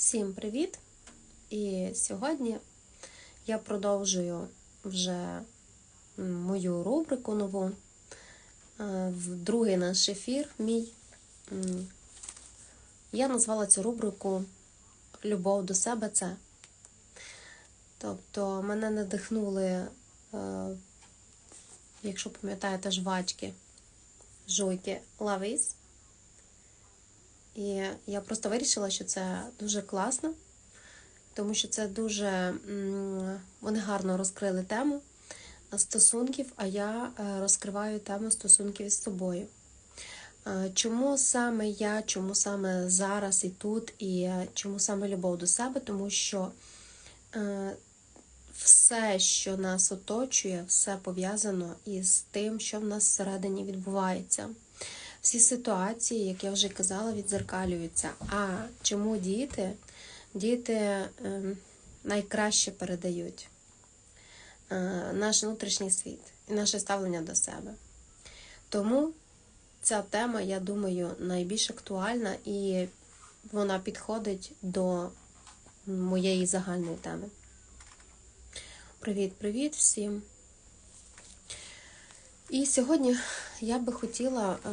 Всім привіт! І сьогодні я продовжую вже мою рубрику нову. Е, В другий наш ефір мій. Я назвала цю рубрику Любов до себе це. Тобто мене надихнули, е, якщо пам'ятаєте, жвачки, жуйки Лавіс. І я просто вирішила, що це дуже класно, тому що це дуже вони гарно розкрили тему стосунків, а я е, розкриваю тему стосунків із собою. Е, Чому саме я, чому саме зараз і тут, і е, чому саме любов до себе? Тому що все, що нас оточує, все пов'язано із тим, що в нас всередині відбувається. Всі ситуації, як я вже казала, відзеркалюються. А чому діти? Діти ем, найкраще передають е, наш внутрішній світ і наше ставлення до себе. Тому ця тема, я думаю, найбільш актуальна і вона підходить до моєї загальної теми. Привіт-привіт всім! І сьогодні я би хотіла е,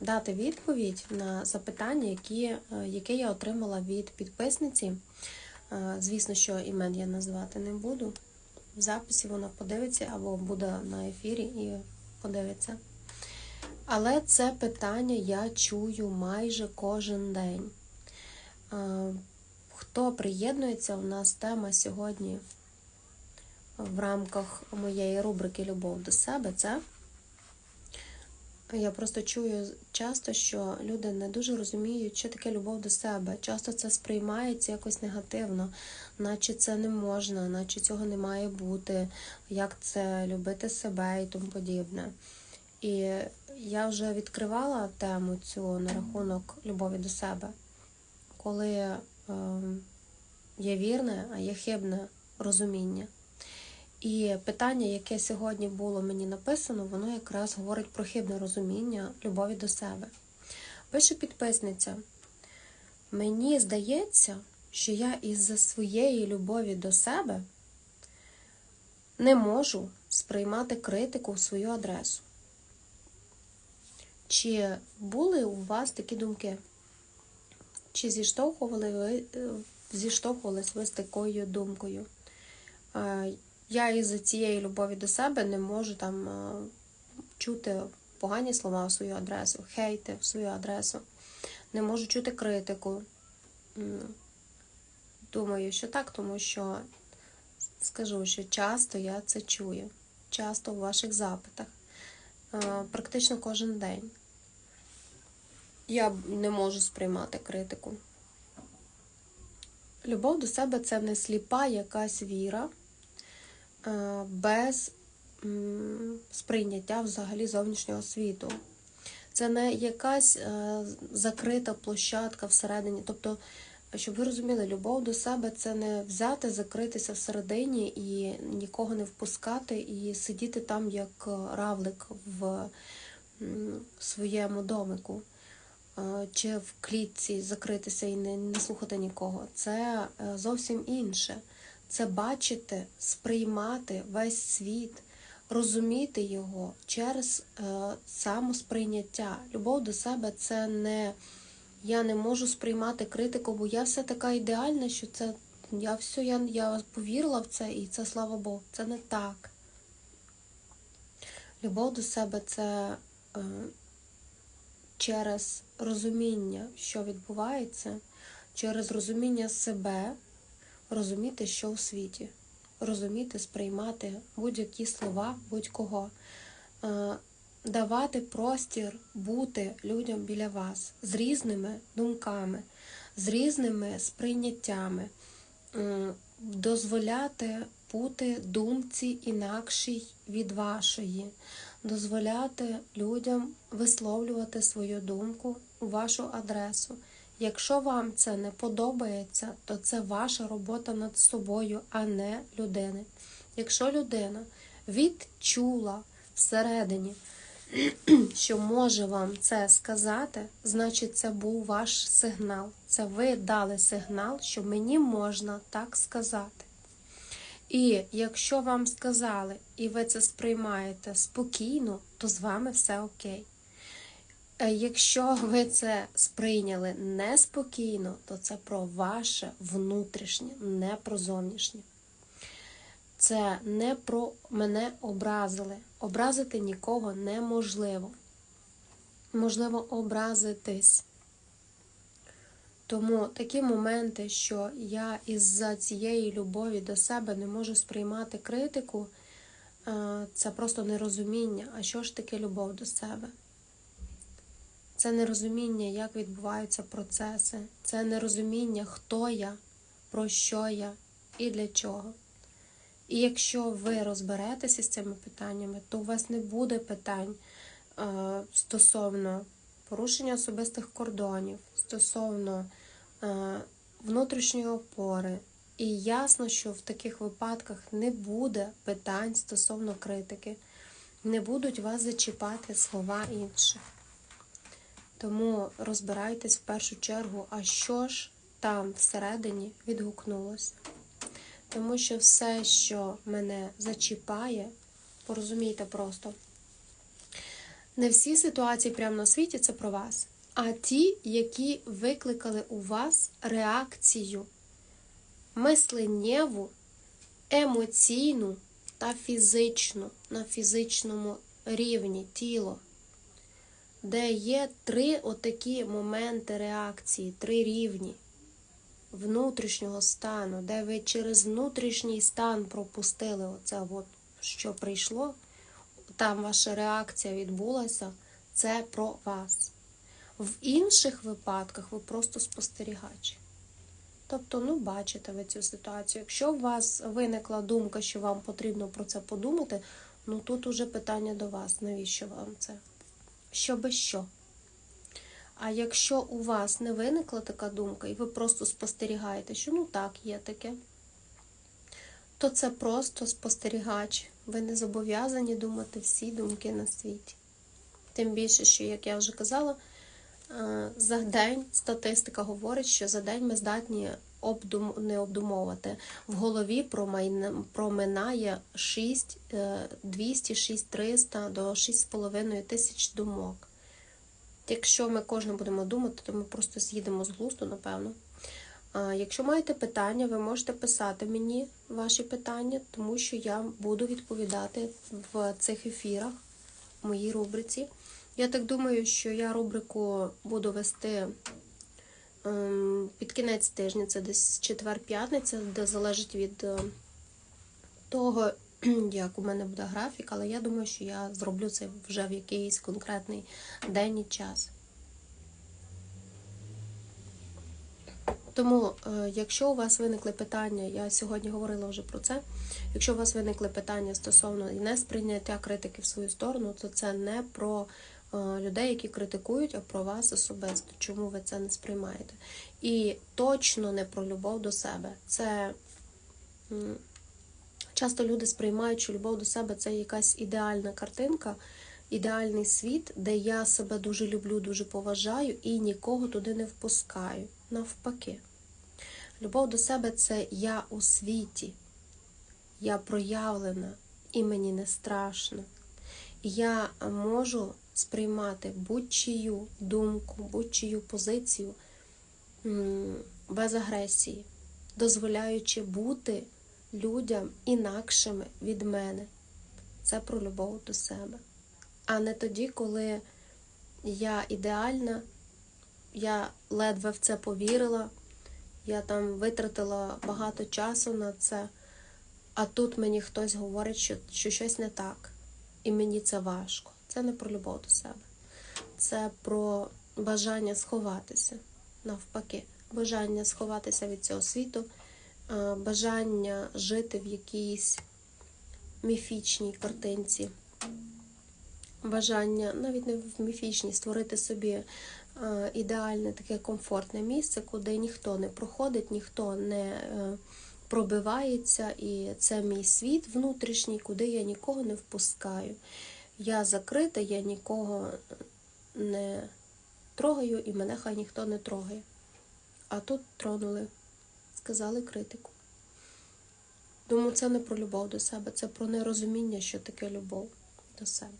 дати відповідь на запитання, які, е, яке я отримала від підписниці. Е, звісно, що імен я назвати не буду. В записі вона подивиться або буде на ефірі і подивиться. Але це питання я чую майже кожен день. Хто приєднується, у нас тема сьогодні в рамках моєї рубрики Любов до себе це. Я просто чую часто, що люди не дуже розуміють, що таке любов до себе. Часто це сприймається якось негативно, наче це не можна, наче цього не має бути, як це любити себе і тому подібне. І я вже відкривала тему цю на рахунок любові до себе, коли е, є вірне, а є хибне розуміння. І питання, яке сьогодні було мені написано, воно якраз говорить про хибне розуміння любові до себе. Пише підписниця: мені здається, що я із-за своєї любові до себе не можу сприймати критику в свою адресу. Чи були у вас такі думки? Чи зіштовхували ви, е, зіштовхувались ви з такою думкою? Я із-за цієї любові до себе не можу там е, чути погані слова в свою адресу, хейти в свою адресу, не можу чути критику. Думаю, що так, тому що скажу, що часто я це чую, часто в ваших запитах, Е, практично кожен день. Я не можу сприймати критику. Любов до себе це не сліпа якась віра без сприйняття взагалі зовнішнього світу. Це не якась е, закрита площадка всередині. Тобто, щоб ви розуміли, любов до себе це не взяти, закритися всередині і нікого не впускати, і сидіти там як равлик в своєму домику е, чи в клітці закритися і не, слухати нікого. Це е, зовсім інше. Це бачити, сприймати весь світ, розуміти його через е, самосприйняття. Любов до себе це не я не можу сприймати критику, бо я все така ідеальна, що це я все, я, я повірила в це, і це слава Богу. Це не так. Любов до себе це е, через розуміння, що відбувається, через розуміння себе, розуміти, що у світі, розуміти, сприймати будь-які слова, будь-кого, Е, давати простір бути людям біля вас з різними думками, з різними сприйняттями, дозволяти бути думці інакшій від вашої, дозволяти людям висловлювати свою думку у вашу адресу. Якщо вам це не подобається, то це ваша робота над собою, а не людини. Якщо людина відчула всередині, що може вам це сказати, значить, це був ваш сигнал. Це ви дали сигнал, що мені можна так сказати. І якщо вам сказали, і ви це сприймаєте спокійно, то з вами все окей. Е, Якщо ви це сприйняли неспокійно, то це про ваше внутрішнє, не про зовнішнє. Це не про мене образили. Образити нікого неможливо. Можливо, образитись. Тому такі моменти, що я із-за цієї любові до себе не можу сприймати критику, е, це просто нерозуміння. А що ж таке любов до себе? Це нерозуміння, як відбуваються процеси, це нерозуміння, хто я, про що я і для чого. І якщо ви розберетеся з цими питаннями, то у вас не буде питань е, стосовно порушення особистих кордонів, стосовно е, внутрішньої опори. І ясно, що в таких випадках не буде питань стосовно критики, не будуть вас зачіпати слова інших. Тому розбирайтесь в першу чергу, а що ж там всередині відгукнулося. Тому що все, що мене зачіпає, порозумійте просто, не всі ситуації прямо на світі це про вас, а ті, які викликали у вас реакцію мисленнєву, емоційну та фізичну на фізичному рівні тіло де є три отакі моменти реакції, три рівні внутрішнього стану, де ви через внутрішній стан пропустили оце, от, що прийшло, там ваша реакція відбулася, це про вас. В інших випадках ви просто спостерігач. Тобто, ну, бачите ви цю ситуацію. Якщо у вас виникла думка, що вам потрібно про це подумати, ну тут уже питання до вас, навіщо вам це? Що без що. А якщо у вас не виникла така думка, і ви просто спостерігаєте, що ну так, є таке, то це просто спостерігач. Ви не зобов'язані думати всі думки на світі. Тим більше, що, як я вже казала, е, за день статистика говорить, що за день ми здатні обдум... не обдумовувати. В голові проминає 6 200, 6 300 до 6,5 тисяч думок. Якщо ми кожен будемо думати, то ми просто з'їдемо з глузду, напевно. Якщо маєте питання, ви можете писати мені ваші питання, тому що я буду відповідати в цих ефірах, в моїй рубриці. Я так думаю, що я рубрику буду вести під кінець тижня, це десь четвер-п'ятниця, де залежить від е, того, як у мене буде графік, але я думаю, що я зроблю це вже в якийсь конкретний день і час. Тому, е, якщо у вас виникли питання, я сьогодні говорила вже про це. Якщо у вас виникли питання стосовно несприйняття критики в свою сторону, то це не про людей, які критикують, про вас особисто, чому ви це не сприймаєте. І точно не про любов до себе. Це часто люди сприймають, що любов до себе це якась ідеальна картинка, ідеальний світ, де я себе дуже люблю, дуже поважаю і нікого туди не впускаю. Навпаки. Любов до себе це я у світі, я проявлена, і мені не страшно. Я можу сприймати будь-чию думку, будь-чию позицію без агресії, дозволяючи бути людям інакшими від мене. Це про любов до себе. А не тоді, коли я ідеальна, я ледве в це повірила, я там витратила багато часу на це, а тут мені хтось говорить, що, що щось не так, і мені це важко. Це не про любов до себе. Це про бажання сховатися, навпаки, бажання сховатися від цього світу, е, бажання жити в якійсь міфічній картинці, бажання навіть не в міфічній, створити собі е, ідеальне таке комфортне місце, куди ніхто не проходить, ніхто не е, пробивається, і це мій світ внутрішній, куди я нікого не впускаю. Я закрита, я нікого не трогаю і мене хай ніхто не трогає. А тут тронули, сказали критику. Думаю, це не про любов до себе, це про нерозуміння, що таке любов до себе.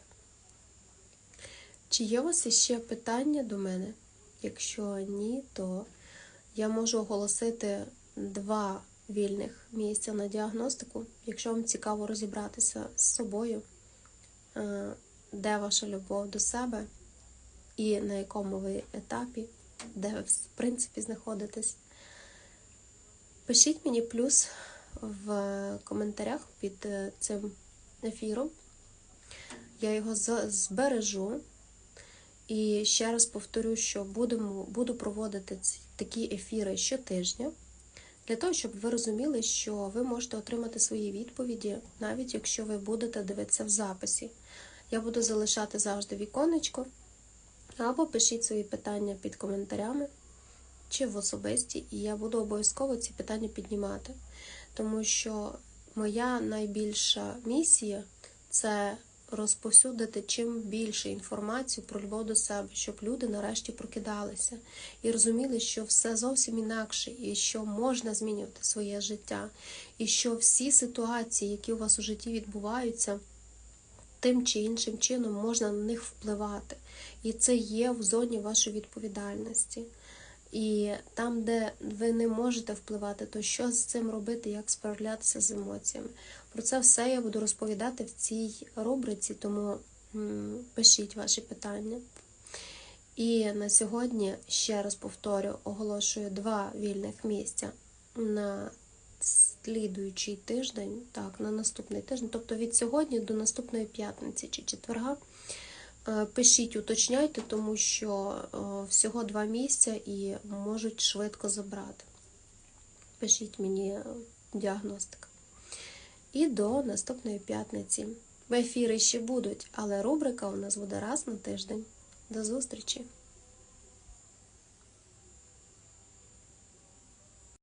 Чи є у вас іще питання до мене? Якщо ні, то я можу оголосити два вільних місця на діагностику, якщо вам цікаво розібратися з собою, де ваша любов до себе і на якому ви етапі, де ви в принципі знаходитесь. Пишіть мені плюс в коментарях під е, цим ефіром. Я його збережу. І ще раз повторю, що будемо, буду проводити ці, такі ефіри щотижня, для того, щоб ви розуміли, що ви можете отримати свої відповіді, навіть якщо ви будете дивитися в записі. Я буду залишати завжди віконечко, або пишіть свої питання під коментарями чи в особисті, і я буду обов'язково ці питання піднімати. Тому що моя найбільша місія це розповсюдити чим більше інформацію про любов до себе, щоб люди нарешті прокидалися і розуміли, що все зовсім інакше, і що можна змінювати своє життя, і що всі ситуації, які у вас у житті відбуваються, тим чи іншим чином можна на них впливати. І це є в зоні вашої відповідальності. І там, де ви не можете впливати, то що з цим робити, як справлятися з емоціями. Про це все я буду розповідати в цій рубриці, тому пишіть ваші питання. І на сьогодні, ще раз повторю, оголошую два вільних місця на слідуючий тиждень, так, на наступний тиждень, тобто від сьогодні до наступної п'ятниці чи четверга. Е, Пишіть, уточняйте, тому що е, всього два місця і можуть швидко забрати. Пишіть мені е, діагностика. І до наступної п'ятниці. В ефіри ще будуть, але рубрика у нас буде раз на тиждень. До зустрічі!